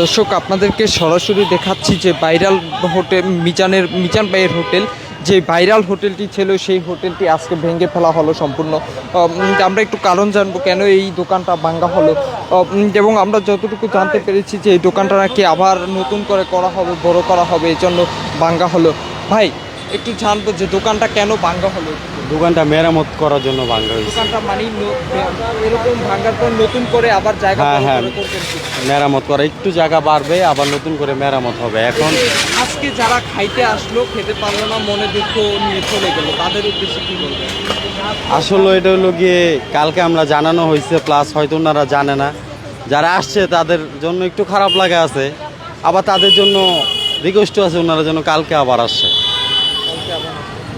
দর্শক, আপনাদেরকে সরাসরি দেখাচ্ছি যে ভাইরাল হোটেল, মিজানের, মিজান ভাইয়ের হোটেল, যে ভাইরাল হোটেলটি ছিল, সেই হোটেলটি আজকে ভেঙে ফেলা হলো সম্পূর্ণ। আমরা একটু কারণ জানব কেন এই দোকানটা ভাঙ্গা হলো। এবং আমরা যতটুকু জানতে পেরেছি যে এই দোকানটা নাকি আবার নতুন করে করা হবে, বড় করা হবে এই জন্য ভাঙ্গা হলো। ভাই একটু জানব যে দোকানটা কেন ভাঙ্গা হলো? দোকানটা মেরামত করার জন্য ভাঙা হয়েছে। দোকানটা মানে এরকম ভাঙ্গার পর নতুন করে আবার জায়গা হ্যাঁ, হ্যাঁ। মেরামত করা। একটু জায়গা বাড়বে আবার নতুন করে মেরামত হবে। এখন আজকে যারা খাইতে আসলো খেতে পারল না মনে দুঃখ নিয়ে চলে গেল। তাদের উদ্দেশ্যে কি বলবেন? আসলে এটা হলো গিয়ে কালকে আমরা জানানো হয়েছে প্লাস হয়তো ওনারা জানে না। যারা আসছে তাদের জন্য একটু খারাপ লাগা আছে। আবার তাদের জন্য রিকোয়েস্ট আছে ওনারা যেন কালকে আবার আসছে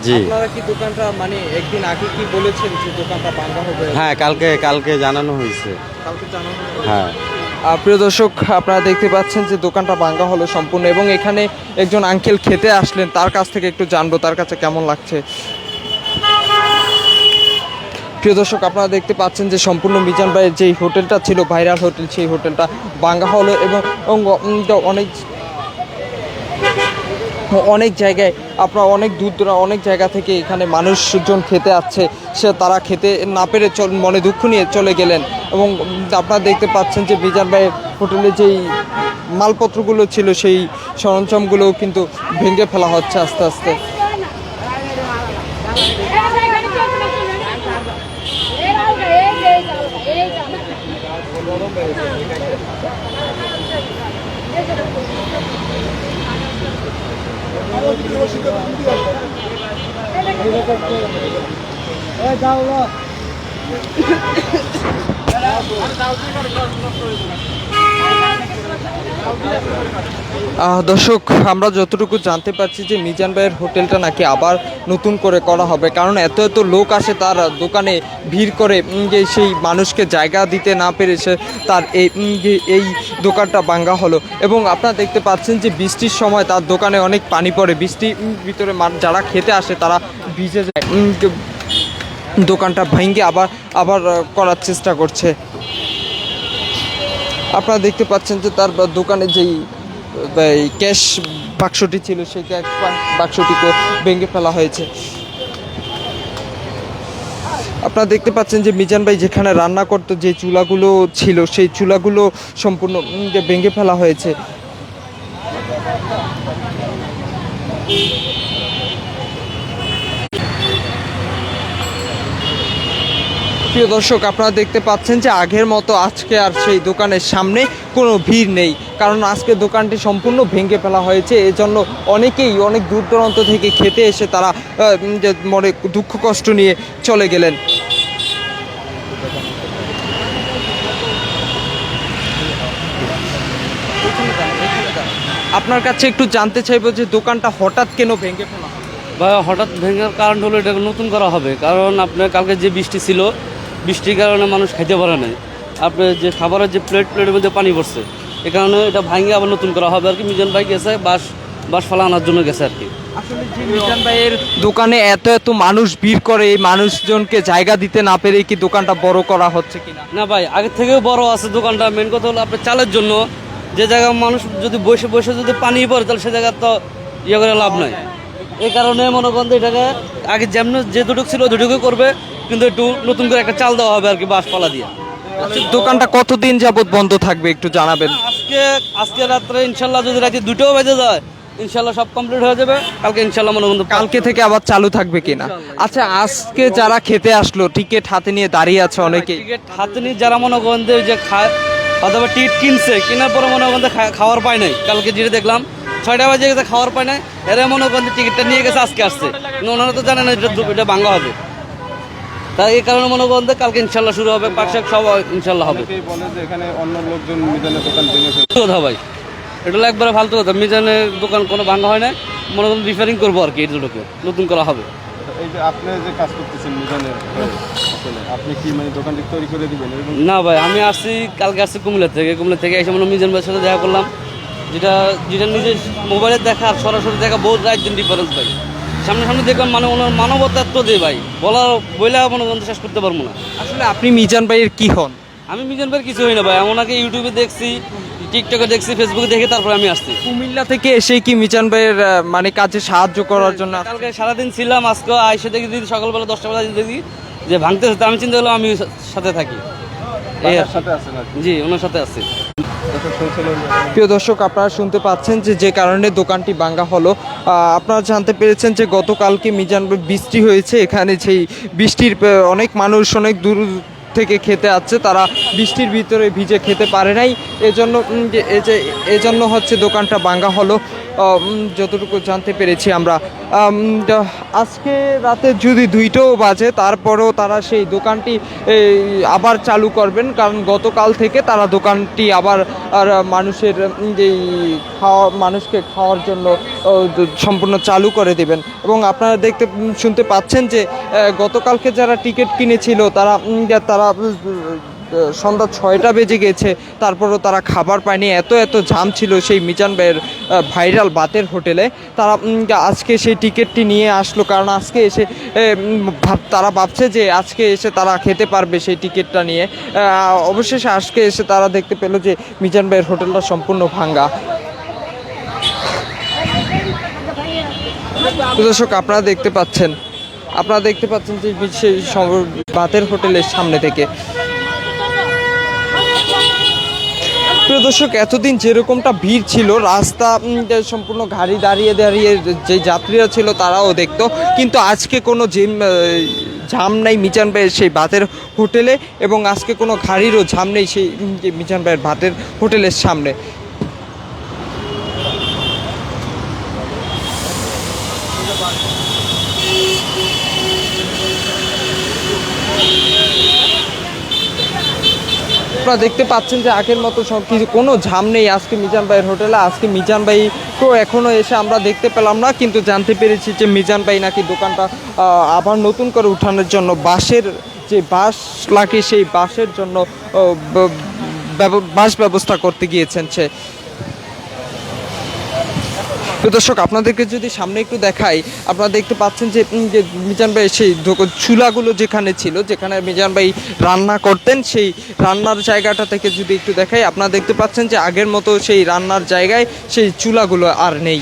জি। আপনারা কি দোকানটা মানে একদিন আগে কি বলেছেন যে দোকানটা ভাঙা হবে? হ্যাঁ কালকে কালকে জানানো হয়েছে। কালকে জানানো হ্যাঁ। প্রিয় দর্শক আপনারা দেখতে পাচ্ছেন যে দোকানটা ভাঙ্গা হলো সম্পূর্ণ এবং এখানে একজন আঙ্কেল খেতে আসলেন। তার কাছ থেকে একটু জানব তার কাছে কেমন লাগছে? প্রিয় দর্শক আপনারা দেখতে পাচ্ছেন যে সম্পূর্ণ মিজান ভাইয়ের যেই হোটেলটা ছিল ভাইরাল হোটেল সেই হোটেলটা ভাঙ্গা হলো এবং, অনেক অনেক জায়গায়, আপনার অনেক দূর দূর অনেক জায়গা থেকে এখানে মানুষজন খেতে আসছে, সে তারা খেতে না পেরে চল, মনে দুঃখ নিয়ে চলে গেলেন। এবং আপনারা দেখতে পাচ্ছেন যে বিজান ভাইয়ের হোটেলে যেই মালপত্রগুলো ছিল, সেই সরঞ্জামগুলোও কিন্তু ভেঙে ফেলা হচ্ছে আস্তে আস্তে। আহ, দর্শক আমরা যতটুকু জানতে পারছি যে মিজান ভাইয়ের হোটেলটা নাকি আবার নতুন করে করা হবে কারণ এত এত লোক আসে তার দোকানে ভিড় করে যে সেই মানুষকে জায়গা দিতে না পেরেছে তার এই এই দোকানটা ভাঙ্গা হলো। এবং আপনারা দেখতে পাচ্ছেন যে বৃষ্টির সময় তার দোকানে অনেক পানি পড়ে বৃষ্টির উম, ভিতরে যারা খেতে আসে তারা ভিজে যায় দোকানটা ভেঙে আবার আবার করার চেষ্টা করছে। আপনারা দেখতে পাচ্ছেন যে তার দোকানে যেই ক্যাশ বাক্সটি ছিল, সেই ক্যাশ বাক্সটিকে ভেঙে ফেলা হয়েছে। আপনারা দেখতে পাচ্ছেন যে মিজান ভাই যেখানে রান্না করতো, যে চুলাগুলো ছিল, সেই চুলাগুলো সম্পূর্ণ ভেঙে ফেলা হয়েছে। প্রিয় দর্শক, আপনারা দেখতে পাচ্ছেন যে আগের মতো আজকে আর সেই দোকানের সামনে কোনো ভিড় নেই। কারণ আজকে দোকানটি সম্পূর্ণ ভেঙে ফেলা হয়েছে। এজন্য অনেকেই অনেক দূর দূরান্ত থেকে খেতে এসে তারা মনে দুঃখ কষ্ট নিয়ে চলে গেলেন। আপনার কাছে একটু জানতে চাইব যে দোকানটা হঠাৎ কেন ভেঙে ফেলা? বা হঠাৎ ভেঙার কারণ হলো এটা নতুন করা হবে। কারণ আপনার কালকে যে বৃষ্টি ছিল বৃষ্টির কারণে মানুষ খাইতে পারে নাই। আপনার যে খাবারের যে প্লেট প্লেটের মধ্যে পানি পড়ছে এ কারণে এটা ভাঙে আবার নতুন করা হবে আর কি। মিজান ভাই গেছে বাস বাস ফালা আনার জন্য গেছে আর কি। আসলে যে মিজান ভাইয়ের দোকানে এত এত মানুষ ভিড় করে এই মানুষজনকে জায়গা দিতে না পেরে কি দোকানটা বড় করা হচ্ছে কিনা? না ভাই আগের থেকেও বড় আছে দোকানটা। মেন কথা হলো আপনার চালের জন্য যে জায়গায় মানুষ যদি বসে বসে যদি পানি পড়ে তাহলে সে জায়গায় তো ইয়ে করে লাভ নাই। এই কারণে মনে করেন এটাকে আগে যেমন যে দুটুক ছিল দুটুকু করবে কিন্তু একটু নতুন করে একটা চাল দেওয়া হবে আর কি বাস পালা দিয়ে। আচ্ছা, দোকানটা কতদিন যাবত বন্ধ থাকবে একটু জানাবেন? আজকে আজকে রাত্রে ইনশাল্লাহ যদি রাতে দুটোও বেজে যায় ইনশাল্লাহ সব কমপ্লিট হয়ে যাবে। কালকে ইনশাল্লাহ মনে করেন কালকে থেকে আবার চালু থাকবে কিনা? আচ্ছা আজকে যারা খেতে আসলো টিকিট হাতে নিয়ে দাঁড়িয়ে আছে অনেকে টিকিট হাতে নিয়ে যারা মনে করেন যে খায় অথবা টিকিট কিনছে কেনার পরে মনে করেন খাওয়ার পায় নাই। কালকে যেটা দেখলাম ছয়টা বাজে গেছে খাওয়ার পায় না এরা মনে করেন টিকিটটা নিয়ে গেছে আজকে আসছে। ওনারা তো জানে না এটা এটা ভাঙা হবে। তাই এই কারণে মনে করেন কালকে ইনশাল্লাহ শুরু হবে পাকশাক সব ইনশাল্লাহ হবে। কথা ভাই। এটা হলো একবারে ফালতু কথা। মিজানের দোকান কোনো ভাঙা হয় না মনে করেন রিপেয়ারিং করব আর কি এই দুটোকে। নতুন করা হবে। মানে না ভাই আমি আসছি কালকে আসছি কুমিল্লা থেকে। কুমিল্লা থেকে এসে মনে মিজান ভাইয়ের সাথে দেখা করলাম। যেটা যেটা নিজের মোবাইলে দেখা আর সরাসরি দেখা বহুত রাইট দিন ডিফারেন্স ভাই। সামনে সামনে দেখলাম মানে ওনার মানবতাত্ব দে ভাই বলার বইলা মনে করেন শেষ করতে পারব না। আসলে আপনি মিজান ভাইয়ের কী হন? আমি মিজান ভাইয়ের কিছু হই না ভাই আগে ইউটিউবে দেখছি টিকটকে দেখছি ফেসবুকে দেখে তারপরে আমি আসছি। কুমিল্লা থেকে এসে কি মিজান ভাইয়ের আহ, মানে কাজে সাহায্য করার জন্য কালকে সারাদিন ছিলাম আজকে আইসে দেখি দিদি সকালবেলা দশটা বেলা দেখি যে ভাঙতেছে তো আমি চিন্তা করলাম আমি সাথে থাকি। এই আর জি ওনার সাথে আছি। প্রিয় দর্শক, আপনারা শুনতে পাচ্ছেন যে যে কারণে দোকানটি বাঙ্গা হলো। আপনারা জানতে পেরেছেন যে গতকালকে মিজান বৃষ্টি হয়েছে। এখানে সেই বৃষ্টির অনেক মানুষ অনেক দূর থেকে খেতে আসছে। তারা বৃষ্টির ভিতরে ভিজে খেতে পারে নাই। এজন্য এজন্য হচ্ছে দোকানটা বাঙ্গা হলো। যতটুকু জানতে পেরেছি আমরা। আজকে রাতে যদি দুইটাও বাজে, তারপরেও তারা সেই দোকানটি আবার চালু করবেন। কারণ গতকাল থেকে তারা দোকানটি আবার, আর মানুষের যেই খাওয়া, মানুষকে খাওয়ার জন্য সম্পূর্ণ চালু করে দেবেন। এবং আপনারা দেখতে শুনতে পাচ্ছেন যে গতকালকে যারা টিকিট কিনেছিল, তারা তারা সন্ধ্যা ছয়টা বেজে গেছে, তারপরও তারা খাবার পায়নি। এত এত জাম ছিল সেই মিজান ভাইয়ের ভাইরাল বাতের হোটেলে। তারা আজকে সেই টিকিটটি নিয়ে আসলো, কারণ আজকে এসে তারা ভাবছে যে আজকে এসে তারা খেতে পারবে সেই টিকিটটা নিয়ে। অবশেষে আজকে এসে তারা দেখতে পেল যে মিজান ভাইয়ের হোটেলটা সম্পূর্ণ ভাঙ্গা। দর্শক, আপনারা দেখতে পাচ্ছেন, আপনারা দেখতে পাচ্ছেন যে সেই বাতের হোটেলের সামনে থেকে। প্রিয় দর্শক, এতদিন যেরকমটা ভিড় ছিল, রাস্তা সম্পূর্ণ গাড়ি দাঁড়িয়ে দাঁড়িয়ে যে যাত্রীরা ছিল তারাও দেখত। কিন্তু আজকে কোনো জিম ঝাম নেই মিজান ভাইয়ের সেই ভাতের হোটেলে এবং আজকে কোনো গাড়িরও ঝাম নেই সেই মিজান ভাইয়ের ভাতের হোটেলের সামনে। আপনারা দেখতে পাচ্ছেন যে আগের মতো সব কিছু, কোনো ঝাম নেই। আজকে মিজান ভাইয়ের হোটেলে, আজকে মিজান ভাই তো এখনও এসে আমরা দেখতে পেলাম না, কিন্তু জানতে পেরেছি যে মিজান ভাই নাকি দোকানটা আবার নতুন করে উঠানোর জন্য বাসের যে বাঁশ লাগে, সেই বাসের জন্য বাস ব্যবস্থা করতে গিয়েছেন সে। দর্শক আপনাদেরকে যদি সামনে একটু দেখাই আপনারা দেখতে পাচ্ছেন যে মিজান ভাই সেই চুলাগুলো যেখানে ছিল যেখানে মিজান ভাই রান্না করতেন সেই রান্নার জায়গাটা থেকে যদি একটু দেখাই আপনারা দেখতে পাচ্ছেন যে আগের মতো সেই রান্নার জায়গায় সেই চুলাগুলো আর নেই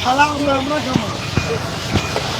খালা আমরা আমরা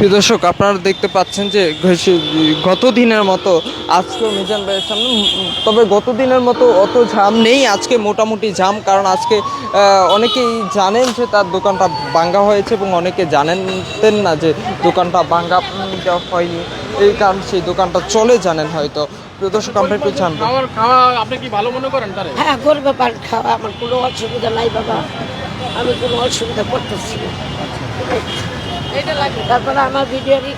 প্রিয় দর্শক আপনারা দেখতে পাচ্ছেন যে গত দিনের মতো আজকেও মিজান ভাইয়ের সামনে তবে গত দিনের মতো অত জাম নেই আজকে মোটামুটি জাম কারণ আজকে অনেকেই জানেন যে তার দোকানটা ভাঙ্গা হয়েছে এবং অনেকে জানেন না যে দোকানটা ভাঙ্গা হয়নি। এই কারণ সেই দোকানটা চলে জানেন হয়তো। প্রিয় দর্শক আমরা একটু জানব। খাওয়ার খাওয়া আপনি কি ভালো মনে করেন তারে? হ্যাঁ গরবে পান খাওয়া আমার কোনো অসুবিধা নাই বাবা। আমি কোনো অসুবিধা করতেছি না। তারপরে আমার ভিডিও ই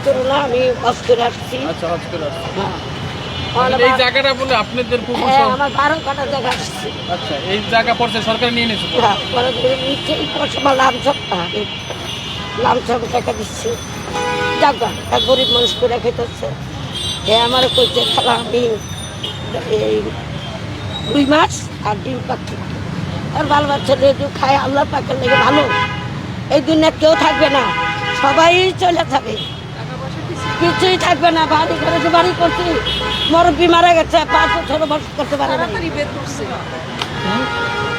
আমি করে আসছি। আচ্ছা হজ করে আসছে। হ্যাঁ। এই জায়গাটা বলে আপনাদের হ্যাঁ আমার বারো কাটা জায়গা আসছি। আচ্ছা এই জায়গা পড়ছে সরকার নিয়ে নিয়েছে? হ্যাঁ পরে নিচে পয়সা লামসব লামসব টাকা দিচ্ছে। জায়গা এক গরিব মানুষ করে খেতেছে। এ আমার কইছে খেলা আমি এই দুই মাস আর ডিম পাখি আর ভালো বাচ্চা লেজু খায় আল্লাহ পাকের লেগে ভালো। এই দুনিয়া কেউ থাকবে না। সবাই চলে যাবে। কিছুই থাকবে না বাড়ি ঘরে যে বাড়ি করছি মরব্বি মারা গেছে পাঁচ বছর বসত করতে পারে না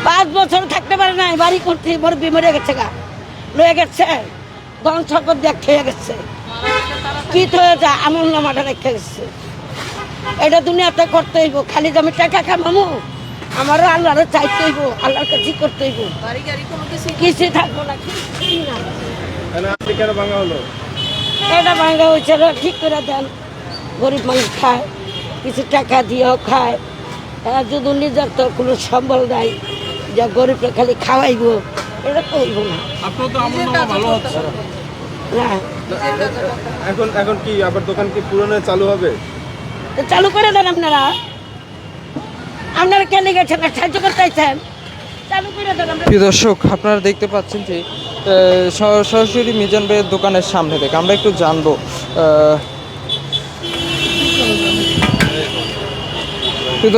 পাঁচ বছর থাকতে পারে না বাড়ি করছি মরব্বি মরে গেছে গা। লয়ে গেছে গন সকর দিয়ে খেয়ে গেছে। কি তো যায় আমল নামাটা রেখে গেছে। এটা দুনিয়াতে করতে হইব খালি আমি টাকা কামামু আমারও আল্লাহরে চাইতে হইব আল্লাহর কাছে করতে হইব। কিছু থাকব না কিছুই আপনি কেন ভাঙা হলো? এটা ভাঙা হয়েছে রে, ঠিক করে দেন? গরিব মানুষ খায় কিছু টাকা দিয়েও খায়। যদি নিজের তো কোনো সম্বল নাই যে গরিবরা খালি খাওয়াইব এটা হইব না। আপনার তো ভালো হচ্ছে। না। এখন এখন কি আবার দোকান কি পুরনো চালু হবে? চালু করে দেন আপনারা। আপনারা কেন গেছেন সাহায্য করতেছেন চালু করে দেন প্রিয় দর্শক আপনারা দেখতে পাচ্ছেন যে সরাসরি মিজান ভাইয়ের দোকানের সামনে থেকে আমরা একটু জানব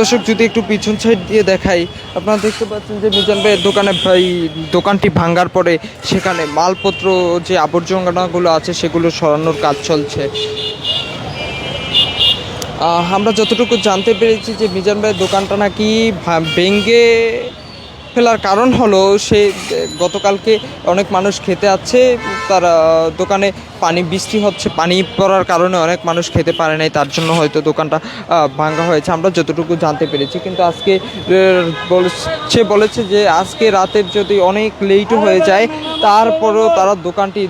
দর্শক, যদি একটু পিছন সাইড দিয়ে দেখাই, আপনারা দেখতে পাচ্ছেন যে মিজান ভাইয়ের দোকানে ভাই দোকানটি ভাঙার পরে সেখানে মালপত্র, যে আবর্জনাগুলো আছে সেগুলো সরানোর কাজ চলছে। আমরা যতটুকু জানতে পেরেছি যে মিজান ভাইয়ের দোকানটা নাকি ভেঙ্গে ফেলার কারণ হলো সে গতকালকে অনেক মানুষ খেতে আছে তার দোকানে পানি বৃষ্টি হচ্ছে পানি পড়ার কারণে অনেক মানুষ খেতে পারে নাই তার জন্য হয়তো দোকানটা আহ, ভাঙা হয়েছে। আমরা যতটুকু জানতে পেরেছি কিন্তু আজকে বলছে- বলেছে যে আজকে রাতের যদি অনেক লেটও হয়ে যায় তারপরেও তারা দোকানটি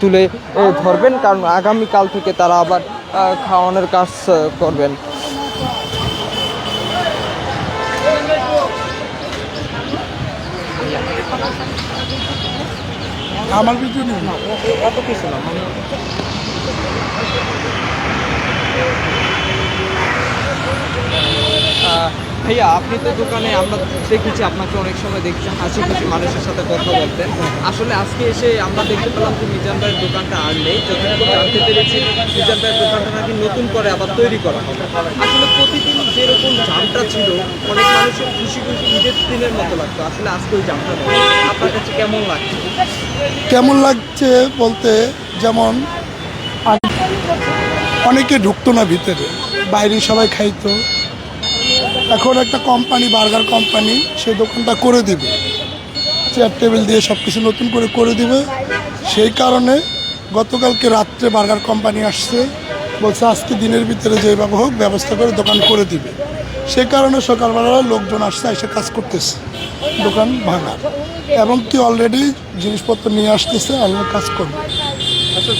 তুলে ধরবেন কারণ আগামীকাল থেকে তারা আবার খাওয়ানোর কাজ করবেন। আমার কিছু নেই। এত কিছু না মানে ভাইয়া, আপনি তো দোকানে, আমরা দেখেছি, আপনাকে অনেক সময় দেখছি হাসি খুশি মানুষের সাথে কথা বলতেন। আসলে আজকে এসে আমরা দেখতে পেলাম যে মিজান ভাইয়ের দোকানটা আর নেই। যতটুকু জানতে পেরেছি, মিজান ভাইয়ের দোকানটা নাকি নতুন করে আবার তৈরি করা হবে। আসলে প্রতিদিন যেরকম জামটা ছিল, অনেক মানুষের খুশি খুশি ঈদের দিনের মতো লাগতো। আসলে আজকে ওই জামটা আপনার কাছে কেমন লাগছে? কেমন লাগছে বলতে, যেমন, অনেকে ঢুকতো না ভিতরে। বাইরে সবাই খাইতো। এখন একটা কোম্পানি বার্গার কোম্পানি সেই দোকানটা করে দিবে। চেয়ার টেবিল দিয়ে সব কিছু নতুন করে করে দিবে। সেই কারণে গতকালকে রাত্রে বার্গার কোম্পানি আসছে বলছে আজকে দিনের ভিতরে যেভাবে হোক ব্যবস্থা করে দোকান করে দিবে। সেই কারণে সকালবেলা লোকজন আসছে এসে কাজ করতেছে দোকান ভাঙার এবং কি অলরেডি জিনিসপত্র নিয়ে আসতেছে আমরা কাজ করবে। আচ্ছা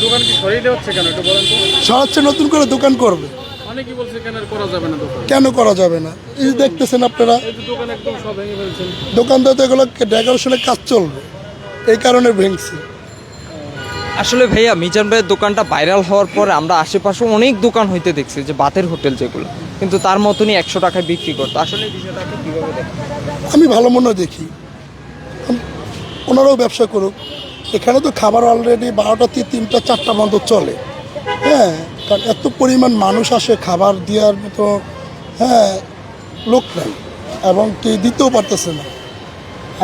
সরাচ্ছে নতুন করে দোকান করবে। অনেকেই বলছে কেন করা যাবে না কেন করা যাবে না? এই যে দেখতেছেন আপনারা। দোকান একদম সব ভেঙে ফেলছেন। দোকানদার তো এগুলো ডেকোরেশনের কাজ চলবে। এই কারণে ভেঙছে। আসলে ভাইয়া মিজান ভাইয়ের দোকানটা ভাইরাল হওয়ার পরে আমরা আশেপাশে অনেক দোকান হইতে দেখছি যে বাতের হোটেল যেগুলো। কিন্তু তার মতনই একশো টাকায় বিক্রি করতো। আসলে এই কীভাবে আমি ভালো মনে দেখি। ওনারাও ব্যবসা করুক। এখানে তো খাবার অলরেডি বারোটা থেকে তিনটা চারটা বন্ধ চলে। হ্যাঁ কারণ এত পরিমাণ মানুষ আসে, খাবার দেওয়ার মতো হ্যাঁ লোক নাই এবং কি দিতেও পারতেছে না।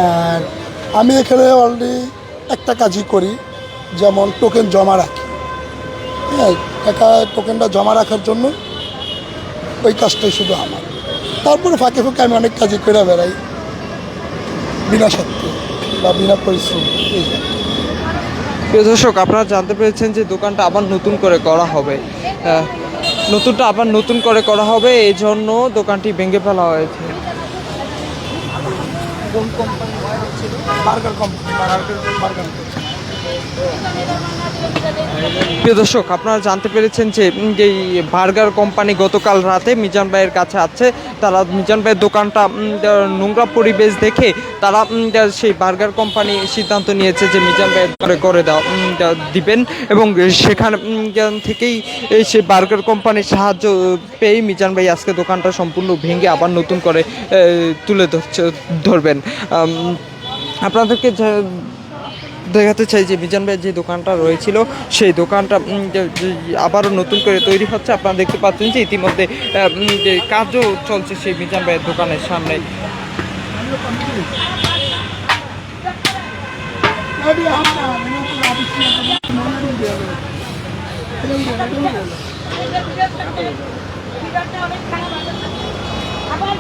আর আমি এখানে অলরেডি একটা কাজই করি, যেমন টোকেন জমা রাখি। হ্যাঁ টাকা টোকেনটা জমা রাখার জন্য ওই কাজটাই শুধু আমার। তারপরে ফাঁকে ফাঁকে আমি অনেক কাজই করে বেড়াই, বিনা স্বার্থে বা বিনা পরিশ্রম। এই। প্রিয় দর্শক, আপনারা জানতে পেরেছেন যে দোকানটা আবার নতুন করে করা হবে। নতুনটা আবার নতুন করে করা হবে এই জন্য দোকানটি ভেঙে ফেলা হয়েছে। Burger company burger burger. প্রিয় দর্শক, আপনারা জানতে পেরেছেন যে এই বার্গার কোম্পানি গতকাল রাতে মিজান ভাইয়ের কাছে আছে। তারা মিজান ভাইয়ের দোকানটা নোংরা পরিবেশ দেখে তারা সেই বার্গার কোম্পানি সিদ্ধান্ত নিয়েছে যে মিজান ভাইয়ের করে করে দাও দিবেন এবং সেখান থেকেই সেই বার্গার কোম্পানির সাহায্য পেয়ে মিজান ভাই আজকে দোকানটা সম্পূর্ণ ভেঙে আবার নতুন করে তুলে ধরছে, ধরবেন। আপনাদেরকে দেখাতে চাই যে মিজান ভাইয়ের যে দোকানটা রয়েছিল, সেই দোকানটা আবারও নতুন করে তৈরি হচ্ছে। আপনারা দেখতে পাচ্ছেন যে ইতিমধ্যে কাজও চলছে সেই মিজান ভাইয়ের দোকানের সামনে। আবার